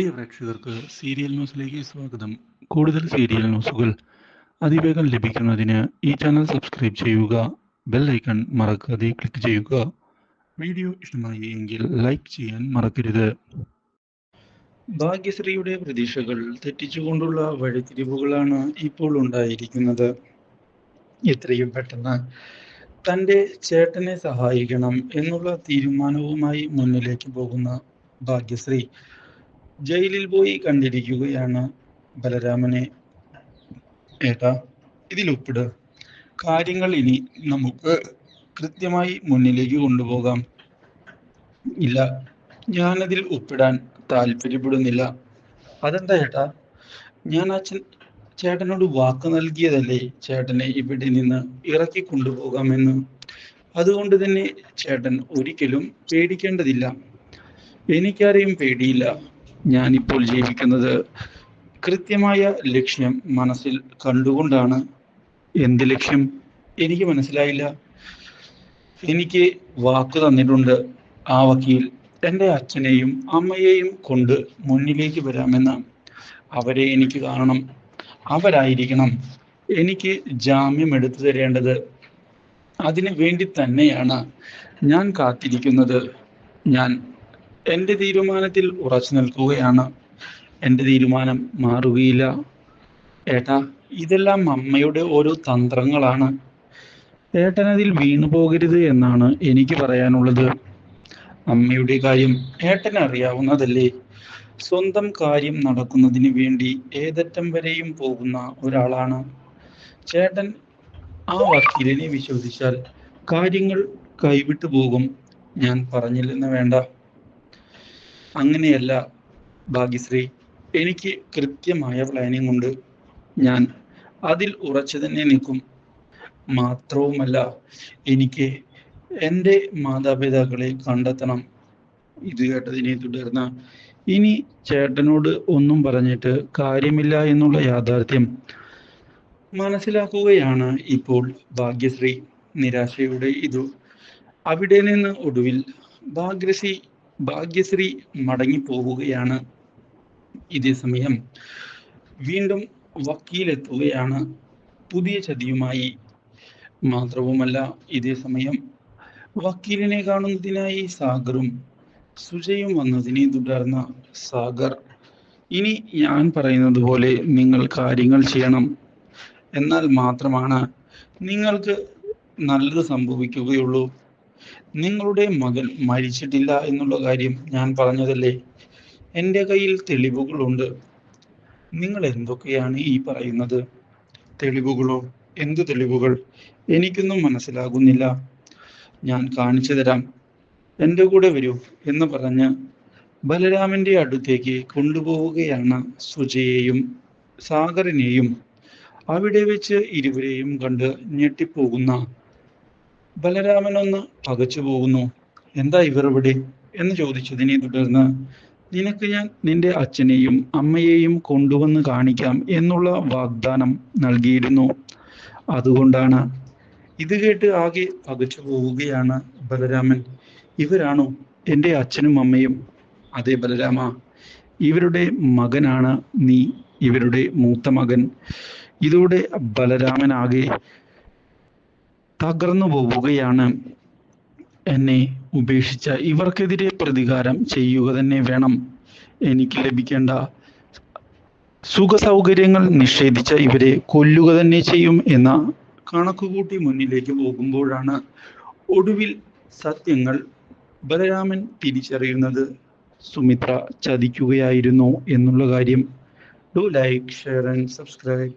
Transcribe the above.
പ്രിയ പ്രേക്ഷകർക്ക് സീരിയൽ ന്യൂസിലേക്ക് സ്വാഗതം. കൂടുതൽ സീരിയൽ ന്യൂസുകൾ അതിവേഗം ലഭിക്കുന്നതിന് ഈ ചാനൽ സബ്സ്ക്രൈബ് ചെയ്യുക ബെൽ ഐക്കൺ മറക്കാതെ ക്ലിക്ക് ചെയ്യുക. വീഡിയോ ഇഷ്ടമായി എങ്കിൽ ലൈക്ക് ചെയ്യാൻ മറക്കരുത്. ഭാഗ്യശ്രീയുടെ പ്രതീക്ഷകൾ തെറ്റിച്ചുകൊണ്ടുള്ള വഴിത്തിരിവുകളാണ് ഇപ്പോൾ ഉണ്ടായിരിക്കുന്നത്. എത്രയും പെട്ടെന്ന് തന്റെ ചേട്ടനെ സഹായിക്കണം എന്നുള്ള തീരുമാനവുമായി മുന്നിലേക്ക് പോകുന്ന ഭാഗ്യശ്രീ ജയിലിൽ പോയി കണ്ടിരിക്കുകയാണ് ബലരാമനെ. ഏട്ടാ ഇതിൽ കാര്യങ്ങൾ ഇനി നമുക്ക് കൃത്യമായി മുന്നിലേക്ക് കൊണ്ടുപോകാം. ഇല്ല ഞാനതിൽ ഒപ്പിടാൻ താല്പര്യപ്പെടുന്നില്ല. അതെന്താ ഏട്ടാ? ഞാൻ അച്ഛൻ ചേട്ടനോട് വാക്ക് നൽകിയതല്ലേ ചേട്ടനെ ഇവിടെ നിന്ന് ഇറക്കി കൊണ്ടുപോകാമെന്ന്? അതുകൊണ്ട് തന്നെ ചേട്ടൻ ഒരിക്കലും പേടിക്കേണ്ടതില്ല. എനിക്കാരെയും പേടിയില്ല. ഞാനിപ്പോൾ ജീവിക്കുന്നത് കൃത്യമായ ലക്ഷ്യം മനസ്സിൽ കണ്ടുകൊണ്ടാണ്. എന്ത് ലക്ഷ്യം? എനിക്ക് മനസ്സിലായില്ല. എനിക്ക് വാക്ക് തന്നിട്ടുണ്ട്. ആ വക്കീൽ എന്റെ അച്ഛനെയും അമ്മയെയും കൊണ്ട് മുന്നിലേക്ക് വരാമെന്ന്. അവരെ എനിക്ക് കാണണം. അവരായിരിക്കണം എനിക്ക് ജാമ്യം എടുത്തു തരേണ്ടത്. അതിനു വേണ്ടി തന്നെയാണ് ഞാൻ കാത്തിരിക്കുന്നത്. ഞാൻ എന്റെ തീരുമാനത്തിൽ ഉറച്ചു നിൽക്കുകയാണ്. എന്റെ തീരുമാനം മാറുകയില്ല. ഏട്ടാ ഇതെല്ലാം അമ്മയുടെ ഓരോ തന്ത്രങ്ങളാണ്. ഏട്ടനതിൽ വീണു പോകരുത് എന്നാണ് എനിക്ക് പറയാനുള്ളത്. അമ്മയുടെ കാര്യം ഏട്ടൻ അറിയാവുന്നതല്ലേ? സ്വന്തം കാര്യം നടക്കുന്നതിന് വേണ്ടി ഏതറ്റം വരെയും പോകുന്ന ഒരാളാണ്. ചേട്ടൻ ആ വക്കീലിനെ വിശ്വസിച്ചാൽ കാര്യങ്ങൾ കൈവിട്ടു പോകും. ഞാൻ പറഞ്ഞില്ലെന്ന് വേണ്ട. അങ്ങനെയല്ല ഭാഗ്യശ്രീ. എനിക്ക് കൃത്യമായ പ്ലാനിംഗ് ഉണ്ട്. ഞാൻ അതിൽ ഉറച്ചു തന്നെ നിൽക്കും. മാത്രവുമല്ല എനിക്ക് എന്റെ മാതാപിതാക്കളെ കണ്ടെത്തണം. ഇത് കേട്ടതിനെ തുടർന്ന് ഇനി ചേട്ടനോട് ഒന്നും പറഞ്ഞിട്ട് കാര്യമില്ല എന്നുള്ള യാഥാർത്ഥ്യം മനസ്സിലാക്കുകയാണ് ഇപ്പോൾ ഭാഗ്യശ്രീ. നിരാശയുടെ ഇതു അവിടെ നിന്ന് ഒടുവിൽ ഭാഗ്യശ്രീ ഭാഗ്യശ്രീ മടങ്ങിപ്പോവുകയാണ് ഇതേ സമയം. വീണ്ടും വക്കീലെത്തുകയാണ് പുതിയ ചതിയുമായി. മാത്രവുമല്ല ഇതേ സമയം വക്കീലിനെ കാണുന്നതിനായി സാഗറും സുജയും വന്നതിനെ തുടർന്ന് സാഗർ ഇനി ഞാൻ പറയുന്നത് പോലെ നിങ്ങൾ കാര്യങ്ങൾ ചെയ്യണം. എന്നാൽ മാത്രമാണ് നിങ്ങൾക്ക് നല്ലത് സംഭവിക്കുകയുള്ളൂ. നിങ്ങളുടെ മകൻ മരിച്ചിട്ടില്ല എന്നുള്ള കാര്യം ഞാൻ പറഞ്ഞതല്ലേ? എന്റെ കയ്യിൽ തെളിവുകളുണ്ട്. നിങ്ങൾ എന്തൊക്കെയാണ് ഈ പറയുന്നത്? തെളിവുകളോ? എന്ത് തെളിവുകൾ? എനിക്കൊന്നും മനസ്സിലാകുന്നില്ല. ഞാൻ കാണിച്ചു തരാം. എന്റെ കൂടെ വരൂ എന്ന് പറഞ്ഞ് ബലരാമന്റെ അടുത്തേക്ക് കൊണ്ടുപോവുകയാണ് സുജയെയും സാഗറിനെയും. അവിടെ വെച്ച് ഇരുവരെയും കണ്ട് ഞെട്ടിപ്പോകുന്ന ബലരാമൻ ഒന്ന് പകച്ചു പോകുന്നു. എന്താ ഇവർ ഇവിടെ എന്ന് ചോദിച്ചതിനെ തുടർന്ന് നിനക്ക് ഞാൻ നിന്റെ അച്ഛനെയും അമ്മയെയും കൊണ്ടുവന്ന് കാണിക്കാം എന്നുള്ള വാഗ്ദാനം നൽകിയിരുന്നു. അതുകൊണ്ടാണ് ഇത് കേട്ട് ആകെ പകച്ചു പോവുകയാണ് ബലരാമൻ. ഇവരാണോ എന്റെ അച്ഛനും അമ്മയും? അതെ ബലരാമ ഇവരുടെ മകനാണ് നീ ഇവരുടെ മൂത്ത മകൻ. ഇതോടെ ബലരാമനാകെ തകർന്നു പോവുകയാണ് എന്നെ ഉപേക്ഷിച്ച. ഇവർക്കെതിരെ പ്രതികാരം ചെയ്യുക തന്നെ വേണം. എനിക്ക് ലഭിക്കേണ്ട സുഖ സൗകര്യങ്ങൾ നിഷേധിച്ച ഇവരെ കൊല്ലുക തന്നെ ചെയ്യും എന്ന കണക്കുകൂട്ടി മുന്നിലേക്ക് പോകുമ്പോഴാണ് ഒടുവിൽ സത്യങ്ങൾ ബലരാമൻ തിരിച്ചറിയുന്നത്. സുമിത്ര ചതിക്കുകയായിരുന്നു എന്നുള്ള കാര്യം. Do like share and subscribe